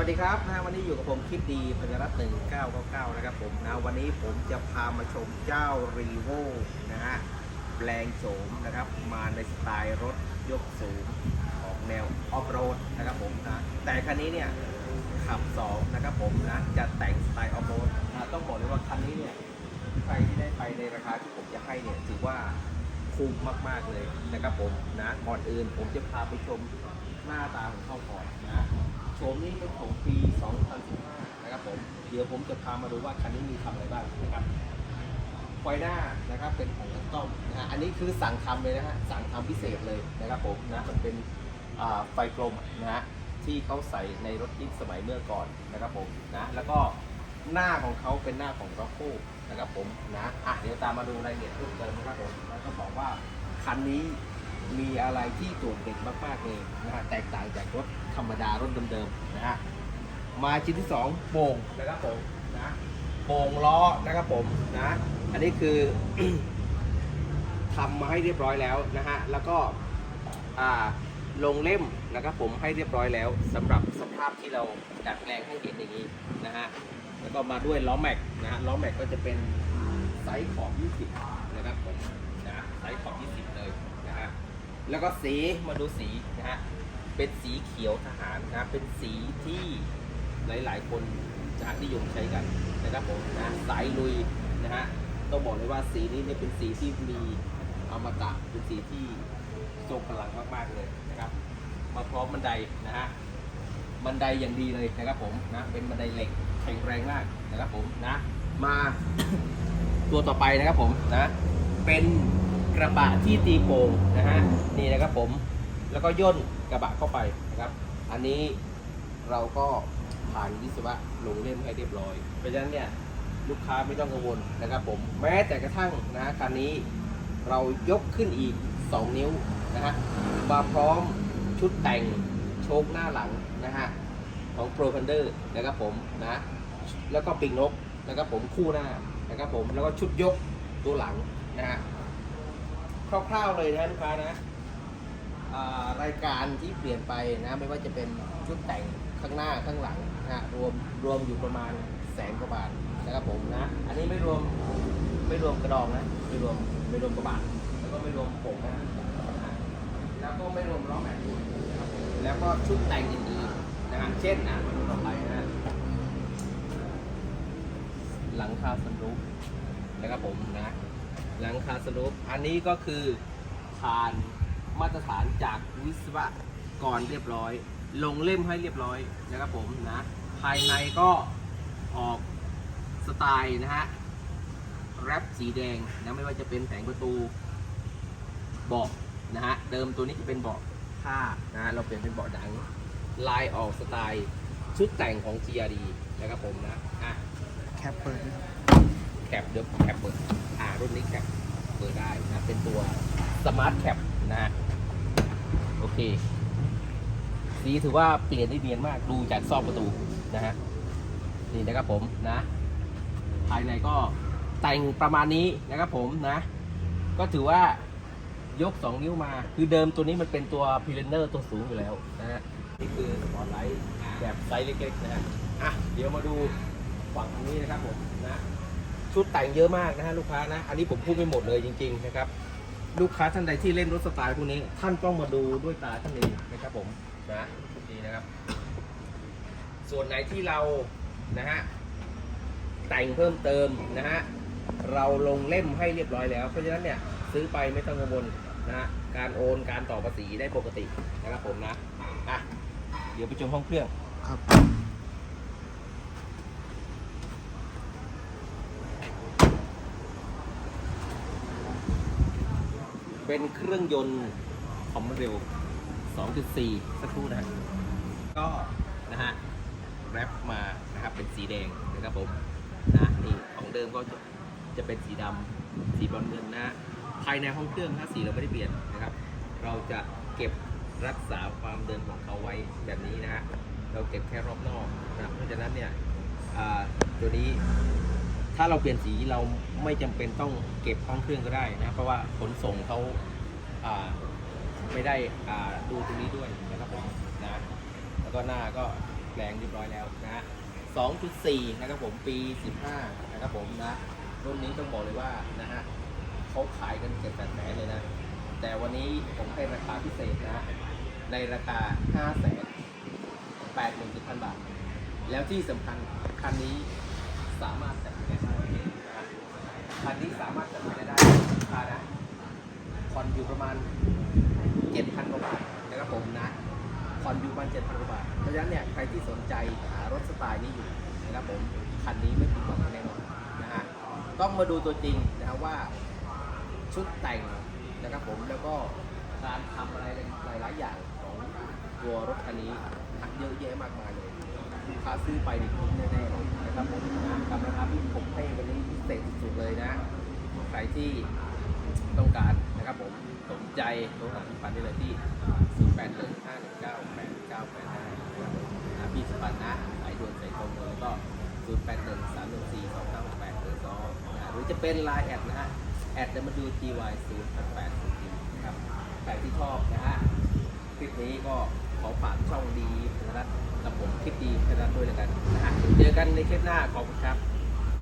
วัสดีครับนะวันนี้อยู่กับผมคิดดีพันรัตน์1999นะครับผมนะวันนี้ผมจะพามาชมเจ้ารีโวนะฮะแปลงโฉมนะครับมาในสไตล์รถยกสูงออกแนวออฟโรดนะครับผมนะแต่คันนี้เนี่ยขับ2นะครับผมนะจะแต่งสไตล์ออฟโรดนะต้องบอกเลยว่าคันนี้เนี่ยใครที่ได้ไปในราคาที่ผมจะให้เนี่ยถือว่าคุ้มมาก ๆ เลยนะครับผมนะก่อนอื่นผมจะพาไปชมหน้าตาของเขาก่อนนะ โฉมนี้เป็นของปี 2015 นะครับผม เดี๋ยวผมจะพามาดูว่าคันนี้มีทำอะไรบ้างนะครับ ไฟหน้านะครับเป็นของคัสตอมนะฮะอันนี้คือสั่งทำเลยนะฮะ สั่งทำพิเศษเลยนะครับผมนะ มันเป็นไฟกลมนะฮะที่เขาใส่ในรถยิ่สมัยเมื่อก่อนนะครับผมนะ แล้วก็หน้าของเขาเป็นหน้าของร็อกโก้นะครับผมนะ อะเดี๋ยวตามมาดูรายละเอียดเพิ่มเติมนะครับผมแล้วก็บอกว่าคันนี้ มีอะไรที่โดดเด่นมากๆเลยนะฮะแตกต่างจากรถธรรมดารถเดิมๆนะฮะมาชิ้นที่สองโป่งนะครับผมนะโป่งล้อนะครับผมนะอันนี้คือทำมาให้เรียบร้อยแล้วนะฮะแล้วก็อ่าลงเล่มนะครับผมให้เรียบร้อยแล้วสำหรับสภาพที่เราดัดแปลงให้เห็นอย่างนี้นะฮะแล้วก็มาด้วยล้อแม็กนะฮะล้อแม็กก็จะเป็นไซส์ขอบ 20 นะครับผมนะไซส์ขอบ 20 เลยนะฮะ แล้วก็สีมาดูสีนะฮะเป็นสีเขียวทหารนะเป็นสีที่หลายๆ คนจะนิยมใช้กันนะครับผมนะสายลุยนะฮะต้องบอกเลยว่าสีนี้เนี่ยเป็นสีที่มีอมตะเป็นสีที่ทรงพลังมากๆเลยนะครับ มาพร้อมบันไดนะฮะบันไดอย่างดีเลยนะครับผมนะเป็นบันไดเหล็กแข็งแรงมากนะครับผมนะ มาตัวต่อไปนะครับผมนะ เป็น กระบะที่ตีโป่งนะฮะนี่นะครับผมแล้วก็ย่นกระบะเข้าไปนะครับ อันนี้เราก็ผ่านวิศวะลงเล่มให้เรียบร้อย เพราะฉะนั้นเนี่ยลูกค้าไม่ต้องกังวลนะครับผมแม้แต่กระทั่งนะคันนี้เรายกขึ้นอีก 2 นิ้วนะฮะมาพร้อมชุดแต่งโชคหน้าหลังนะฮะของ Pro Thunder นะครับผมนะแล้วก็ปีกนกนะครับผมคู่หน้านะครับผมแล้วก็ชุดยกตัวหลังนะฮะ คร่าวๆเลยนะลูกค้านะรายการที่เปลี่ยนไปนะไม่ว่าจะเป็นชุดแต่งข้างหน้าข้างหลังนะฮะรวมรวมอยู่ประมาณแสนกว่าบาทนะครับผมนะ อันนี้ไม่รวมไม่รวมกระดองนะไม่รวมไม่รวมกระบะแล้วก็ไม่รวมโป่งนะแล้วก็ไม่รวมล้อแม็กซ์ด้วแล้วก็ชุดแต่งอื่นๆนะฮะเช่นอะมาดูต่อไปนะฮะหลังคาสันรุปนะครับผมนะ หลังคาสรุปอันนี้ก็คือผ่านมาตรฐานจากวิศวกรเรียบร้อย ลงเล่มให้เรียบร้อยนะครับผมนะ ภายในก็ออกสไตล์นะฮะแรปสีแดงนะไม่ว่าจะเป็นแผงประตูเบาะนะฮะเดิมตัวนี้จะเป็นเบาะผ้านะฮะเราเปลี่ยนเป็นเบาะหนังลายออกสไตล์ชุดแต่งของ GRD นะครับผมนะอะแคปเปิดด้วยครับแคปเดิมแคปเปิดอ่ารุ่นนี้แคปเปิดได้นะ เป็นตัวสมาร์ทแคปนะฮะโอเค สีถือว่าเปลี่ยนได้เนียนมากดูจากซอกประตูนะฮะนี่นะครับผมนะ ภายในก็แต่งประมาณนี้นะครับผมนะ ก็ถือว่ายก 2 นิ้วมา คือเดิมตัวนี้มันเป็นตัวพิเรนเนอร์ตัวสูงอยู่แล้วนะฮะนี่คือสปอร์ตไลท์แบบไซส์เล็กๆนะฮะอะเดี๋ยวมาดูฝั่งนี้นะครับผมนะ ชุดแต่งเยอะมากนะฮะลูกค้านะ อันนี้ผมพูดไม่หมดเลยจริง ๆ นะครับ ลูกค้าท่านใดที่เล่นรถสไตล์พวกนี้ ท่านต้องมาดูด้วยตาท่านเองนะครับผมนะดีนะครับ ส่วนไหนที่เรานะฮะแต่งเพิ่มเติมนะฮะเราลงเล่มให้เรียบร้อยแล้ว เพราะฉะนั้นเนี่ยซื้อไปไม่ต้องกังวลนะฮะการโอนการต่อภาษีได้ปกตินะครับผมนะอะเดี๋ยวไปชมห้องเครื่องครับ เป็นเครื่องยนต์ความเร็ว 2.4 สักครู่นะ ก็นะฮะแรปมานะครับเป็นสีแดงนะครับผมนะนี่ของเดิมก็จะจะเป็นสีดำสีบอนซ์เงินนะฮะภายในห้องเครื่องถ้าสีเราไม่ได้เปลี่ยนนะครับ เราจะเก็บรักษาความเดิมของเขาไว้แบบนี้นะฮะเราเก็บแค่รอบนอกนะเพราะฉะนั้นเนี่ยตัวนี้ ถ้าเราเปลี่ยนสีเราไม่จำเป็นต้องเก็บห้องเครื่องก็ได้นะเพราะว่าขนส่งเขาไม่ได้อ่าดูตรงนี้ด้วยนะครับผมนะแล้วก็หน้าก็แปลงเรียบร้อยแล้วนะ2.4 นะครับผมปี 15 นะครับผมนะรุ่นนี้ต้องบอกเลยว่านะฮะเขาขายกันเจ็ดแปดแสนเลยนะ แต่วันนี้ผมให้ราคาพิเศษนะ ในราคา 5 8 1 0 0 0 บาท แล้วที่สำคัญคันนี้สามารถจัด คันนี้สามารถจัดได้ได้ราคานะผ่อนอยู่ประมาณ 7,000กว่าบาทนะครับผมนะผ่อนอยู่ประมาณ7,000กว่าบาท เพราะฉะนั้นเนี่ยใครที่สนใจหารถสไตล์นี้อยู่นะครับผมคันนี้ไม่ผิดหวังแน่นอนนะฮะต้องมาดูตัวจริงนะครับว่าชุดแต่งนะครับผมแล้วก็การทำอะไรหลายๆอย่างของตัวรถคันนี้เยอะแยะมากมายเลย ลูกค้าซื้อไปดิคุ้มแน่ๆนะครับผมนะกับราคาที่ผมให้วันนี้พิเศษสุดๆเลยนะ ใครที่ต้องการนะครับผมสนใจโทรหาพี่ปันได้เลยที่ 0 8 1 5 1 9 8 9 8 5นะครับผมนะพี่สปันนะสายด่วนสายตรงเลยแล้วก็ 0 8 1 3 1 4 2 9 8หรือ2นะหรือจะเป็น Line แอดนะฮะแอดมาดู GY 0 8 8 0นะครับใครที่ชอบนะฮะคลิปนี้ก็ อฝากช่องดีพนัทกับผมคลิปดีพนัทด้วยแล้วกันนะฮะเจอกันในคลิปหน้าขอบคุณครับ